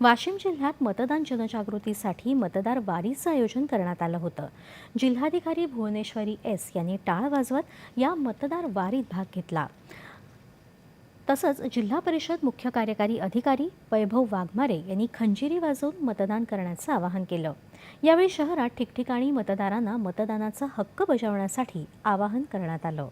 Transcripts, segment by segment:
वाशिम जिल्ह्यात मतदान जनजागृतीसाठी मतदार वारीचं आयोजन करण्यात आलं होतं. जिल्हाधिकारी भुवनेश्वरी एस यांनी टाळ वाजवत या मतदार वारीत भाग घेतला. तसंच जिल्हा परिषद मुख्य कार्यकारी अधिकारी वैभव वाघमारे यांनी खंजिरी वाजवून मतदान करण्याचं आवाहन केलं. यावेळी शहरात ठिकठिकाणी मतदारांना मतदानाचा हक्क बजावण्यासाठी आवाहन करण्यात आलं.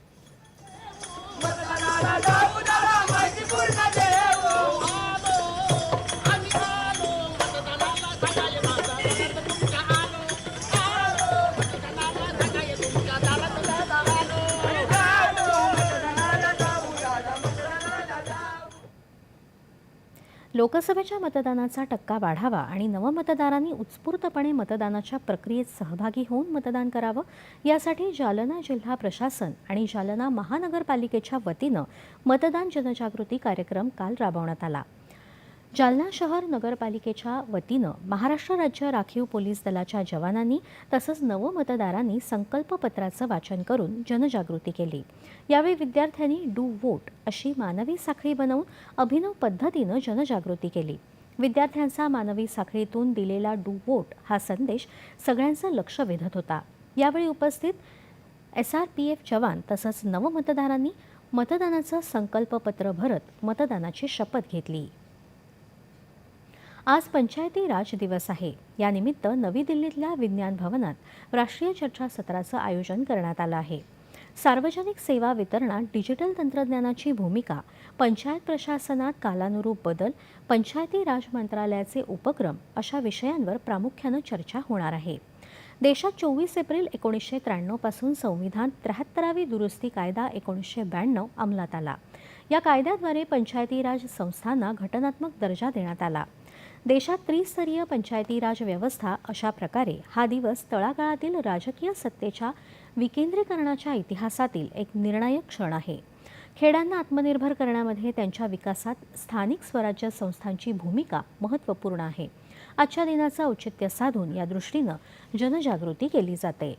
लोकसभेच्या मतदानाचा टक्का वाढावा आणि नवमतदारांनी उत्स्फूर्तपणे मतदानाच्या प्रक्रियेत सहभागी होऊन मतदान करावं यासाठी जालना जिल्हा प्रशासन आणि जालना महानगरपालिकेच्या वतीनं मतदान जनजागृती कार्यक्रम काल राबवण्यात आला. जालना शहर नगरपालिकेच्या वतीनं महाराष्ट्र राज्य राखीव पोलीस दलाच्या जवानांनी तसंच नवमतदारांनी संकल्पपत्राचं वाचन करून जनजागृती केली. यावेळी विद्यार्थ्यांनी डू वोट अशी मानवी साखळी बनवून अभिनव पद्धतीनं जनजागृती केली. विद्यार्थ्यांचा मानवी साखळीतून दिलेला डू वोट हा संदेश सगळ्यांचं लक्ष वेधत होता. यावेळी उपस्थित एस आर पी एफ जवान तसंच नवमतदारांनी मतदानाचं संकल्पपत्र भरत मतदानाची शपथ घेतली. आज पंचायती राज दिवस आहे. यानिमित्त नवी दिल्लीतल्या विज्ञान भवनात राष्ट्रीय चर्चासत्राचं आयोजन करण्यात आलं आहे. सार्वजनिक सेवा वितरणात डिजिटल तंत्रज्ञानाची भूमिका पंचायत प्रशासनात कालानुरूप बदल पंचायती राज मंत्रालयाचे उपक्रम अशा विषयांवर प्रामुख्यानं चर्चा होणार आहे. देशात चोवीस एप्रिल एकोणीसशे त्र्याण्णवपासून संविधान त्र्याहत्तरावी दुरुस्ती कायदा एकोणीसशे ब्याण्णव अंमलात आला. या कायद्याद्वारे पंचायती राज संस्थांना घटनात्मक दर्जा देण्यात आला. देशात त्रिस्तरीय पंचायती राज व्यवस्था अशा प्रकारे हा दिवस तळागाळातील राजकीय सत्तेच्या विकेंद्रीकरणाच्या इतिहासातील एक निर्णायक क्षण आहे. खेड्यांना आत्मनिर्भर करण्यामध्ये त्यांच्या विकासात स्थानिक स्वराज्य संस्थांची भूमिका महत्त्वपूर्ण आहे. आजच्या दिनाचं औचित्य साधून या दृष्टीनं जनजागृती केली जाते.